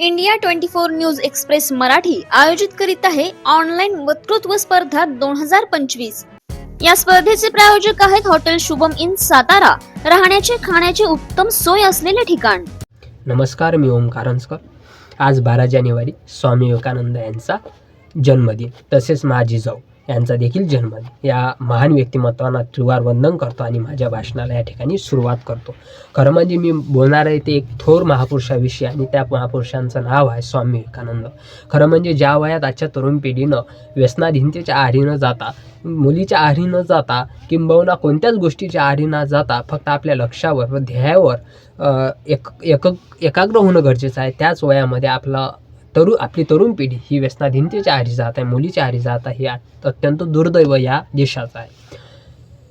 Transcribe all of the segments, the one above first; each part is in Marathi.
India twenty four news express Marathi आयोजित करीत आहे ऑनलाईन वक्तृत्व स्पर्धा दोन हजार पंचवीस. या स्पर्धेचे प्रायोजक आहेत हॉटेल शुभम इन सातारा. राहण्याचे खाण्याचे उत्तम सोय असलेले ठिकाण. नमस्कार मी ओम कारंजकर. आज बारा जानेवारी स्वामी विवेकानंद यांचा जन्मदिन. तसेच माझी जाऊ. यांचा देखील जन्म या महान व्यक्तिमत्वांना त्रिवार वंदन करतो आणि माझ्या भाषणाला या ठिकाणी सुरुवात करतो. खरं म्हणजे मी बोलणार आहे ते एक थोर महापुरुषाविषयी आणि त्या महापुरुषांचं नाव आहे स्वामी विवेकानंद. खरं म्हणजे ज्या वयात आजच्या तरुण पिढीनं व्यसनाधीनतेच्या आहारी न जाता मुलीच्या आहारी न जाता किंबहुना कोणत्याच गोष्टीच्या आहारी न जाता फक्त आपल्या लक्षावर व ध्येयावर एक एक एकाग्र होणं गरजेचं आहे. त्याच वयामध्ये आपला तरु आपली तरुण पिढी ही व्यसनाधीनतेच्या आधी जात आहे मुलीच्या आधी जात आहे. हे अत्यंत दुर्दैव या देशाचं आहे.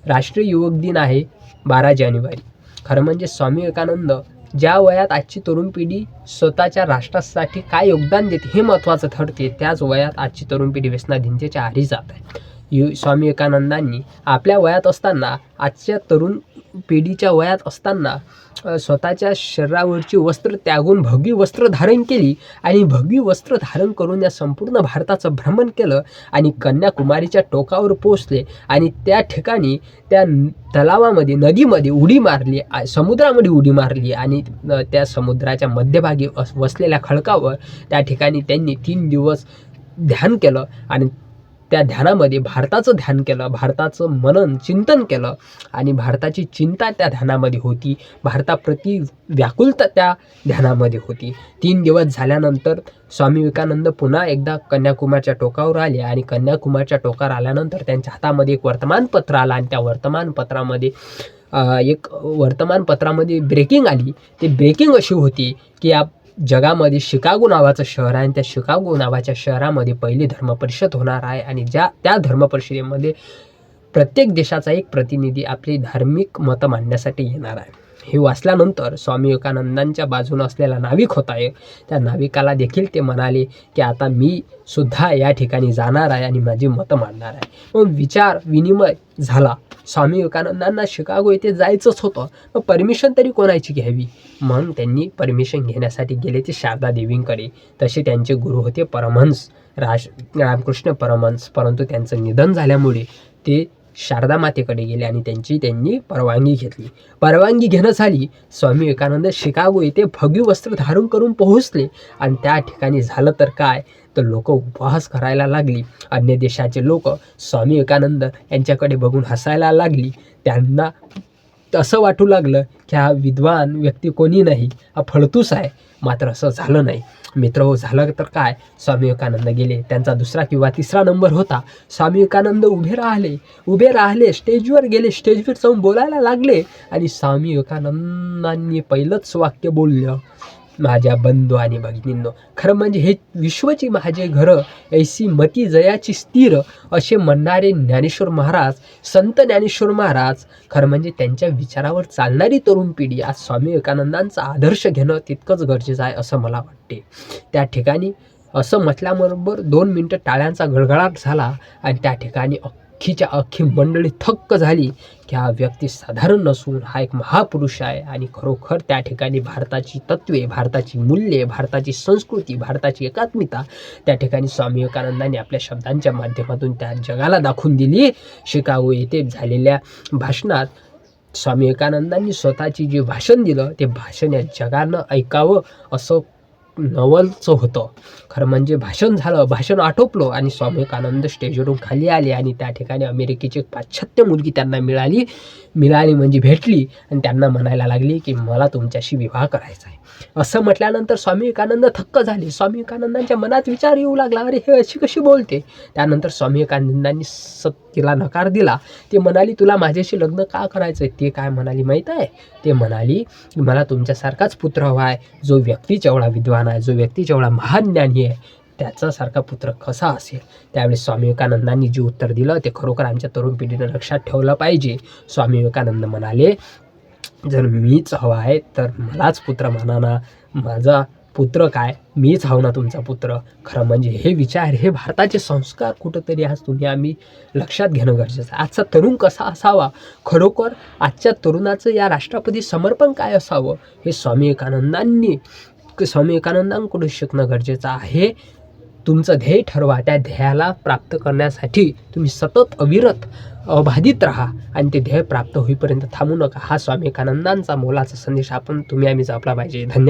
राष्ट्रीय युवक दिन आहे बारा जानेवारी. खरं म्हणजे स्वामी विवेकानंद ज्या वयात आजची तरुण पिढी स्वतःच्या राष्ट्रासाठी काय योगदान देते हे महत्त्वाचं ठरते त्याच वयात आजची तरुण पिढी व्यसनाधीनतेच्या आधी जात आहे. यु स्वामी विवेकानंदांनी आपल्या वयात असताना आजच्या तरुण पिढीच्या वयात असताना स्वतःच्या शरीरावरची वस्त्र त्यागून भगवी वस्त्र धारण केली आणि भगवी वस्त्र धारण करून या संपूर्ण भारताचं भ्रमण केलं आणि कन्याकुमारीच्या टोकावर पोचले आणि त्या ठिकाणी त्या तलावामध्ये नदीमध्ये उडी मारली समुद्रामध्ये उडी मारली आणि त्या समुद्राच्या मध्यभागी वसलेल्या खडकावर त्या ठिकाणी त्यांनी तीन दिवस ध्यान केलं आणि त्या ध्यानामध्ये भारताचं ध्यान केलं भारताचं मनन चिंतन केलं आणि भारताची चिंता त्या ध्यानामध्ये होती. भारताप्रती व्याकुलता त्या ध्यानामध्ये होती. तीन दिवस झाल्यानंतर स्वामी विवेकानंद पुन्हा एकदा कन्याकुमारच्या टोकावर आले आणि कन्याकुमारच्या टोकावर आल्यानंतर त्यांच्या हातामध्ये एक वर्तमानपत्र आलं आणि त्या वर्तमानपत्रामध्ये एक वर्तमानपत्रामध्ये ब्रेकिंग आली. ती ब्रेकिंग अशी होती की या जगामध्ये शिकागो नावाचं शहर आहे आणि त्या शिकागो नावाच्या शहरामध्ये पहिली धर्मपरिषद होणार आहे आणि ज्या त्या धर्मपरिषदेमध्ये प्रत्येक देशाचा एक प्रतिनिधी आपली धार्मिक मतं मांडण्यासाठी येणार आहे. हे वाचल्यानंतर स्वामी विवेकानंदांच्या बाजूनं असलेला नाविक होता एक त्या नाविकाला देखील ते म्हणाले की आता मी सुद्धा या ठिकाणी जाणार आहे आणि माझी मतं मांडणार आहे. मग विचार विनिमय झाला. स्वामी विवेकानंदांना शिकागो येथे जायचंच होतं. मग परमिशन तरी कोणाची घ्यावी? मग त्यांनी परमिशन घेण्यासाठी गेले ते शारदा देवींकडे. तसे त्यांचे गुरु होते परमहंस राज रामकृष्ण परमहंस. परंतु त्यांचं निधन झाल्यामुळे ते शारदा मातेकडे गेले आणि त्यांची त्यांनी परवानगी घेतली. परवानगी घेणं झाली स्वामी विवेकानंद शिकागो येथे भगवी वस्त्र धारण करून पोहोचले. आणि त्या ठिकाणी झालं तर काय? तर लोक उपवास करायला लागली. अन्य देशाचे लोक स्वामी विवेकानंद यांच्याकडे बघून हसायला लागली. त्यांना असं वाटू लागलं की हा विद्वान व्यक्ती कोणी नाही हा फळतूस आहे. मात्र असं झालं नाही. मित्र हो झालं तर काय? स्वामी विवेकानंद गेले. त्यांचा दुसरा किंवा तिसरा नंबर होता. स्वामी विवेकानंद उभे राहिले. उभे राहिले स्टेजवर गेले. स्टेजवर जाऊन बोलायला लागले. आणि स्वामी विवेकानंदांनी पहिलंच वाक्य बोललं. माझ्या बंधू आणि भगिनींनो खरं म्हणजे हे विश्वची माझे घरं ऐसी मती जयाची स्थिर असे म्हणणारे ज्ञानेश्वर महाराज संत ज्ञानेश्वर महाराज खरं म्हणजे त्यांच्या विचारावर चालणारी तरुण पिढी आज स्वामी विवेकानंदांचा आदर्श घेणं तितकंच गरजेचं आहे असं मला वाटते. त्या ठिकाणी असं म्हटल्याबरोबर दोन मिनटं टाळ्यांचा गडगडाट झाला आणि त्या ठिकाणी अख्खीच्या अख्खी मंडळी थक्क झाली की हा व्यक्ती साधारण नसून हा एक महापुरुष आहे आणि खरोखर त्या ठिकाणी भारताची तत्वे भारताची मूल्ये भारताची संस्कृती भारताची एकात्मिता त्या ठिकाणी स्वामी विवेकानंदांनी आपल्या शब्दांच्या माध्यमातून त्या जगाला दाखवून दिली. शिकागो येथे झालेल्या भाषणात स्वामी विवेकानंदांनी स्वतःची जे भाषण दिलं ते भाषण या जगानं ऐकावं असं नवलचं होतं. खरं म्हणजे भाषण झालं भाषण आटोपलं आणि स्वामी विवेकानंद स्टेजवरून खाली आले आणि त्या ठिकाणी अमेरिकेची पाश्चात्य मुलगी त्यांना मिळाली मिळाली म्हणजे भेटली आणि त्यांना म्हणायला लागली की मला तुमच्याशी विवाह करायचा आहे. असं म्हटल्यानंतर स्वामी विवेकानंद थक्क झाले. स्वामी विवेकानंदांच्या मनात विचार येऊ लागला अरे हे अशी कशी बोलते? त्यानंतर स्वामी विवेकानंदांनी स तिला नकार दिला. ते म्हणाली तुला माझ्याशी लग्न का करायचं आहे ते काय म्हणाली माहीत आहे? ते म्हणाली की मला तुमच्यासारखाच पुत्र हवा आहे जो व्यक्तीच्या एवढा विद्वान आहे जो व्यक्तीच्या एवढा महान ज्ञानी आहे त्याचासारखा पुत्र कसा असेल? त्यावेळी स्वामी विवेकानंदांनी जे उत्तर दिलं ते खरोखर आमच्या तरुण पिढीनं लक्षात ठेवलं पाहिजे. स्वामी विवेकानंद म्हणाले जर मीच हवा आहे तर मलाच पुत्र म्हणा ना. माझा पुत्र काय? मीच हव ना तुमचा पुत्र. खरं म्हणजे हे विचार हे भारताचे संस्कार कुठंतरी आज तुम्ही आम्ही लक्षात घेणं गरजेचं आहे. आजचा तरुण कसा असावा? खरोखर आजच्या तरुणाचं या राष्ट्रपती समर्पण काय असावं? हे स्वामी विवेकानंदांनी स्वामी विवेकानंदांकडून शिकणं गरजेचं आहे. तुमचं ध्येय ठरवा. त्या ध्येयाला प्राप्त करण्यासाठी तुम्ही सतत अविरत अबाधित राहा आणि ते ध्येय प्राप्त होईपर्यंत थांबू नका. हा स्वामी विवेकानंदांचा मोलाचा संदेश आपण तुम्ही आम्ही जपला पाहिजे. धन्यवाद.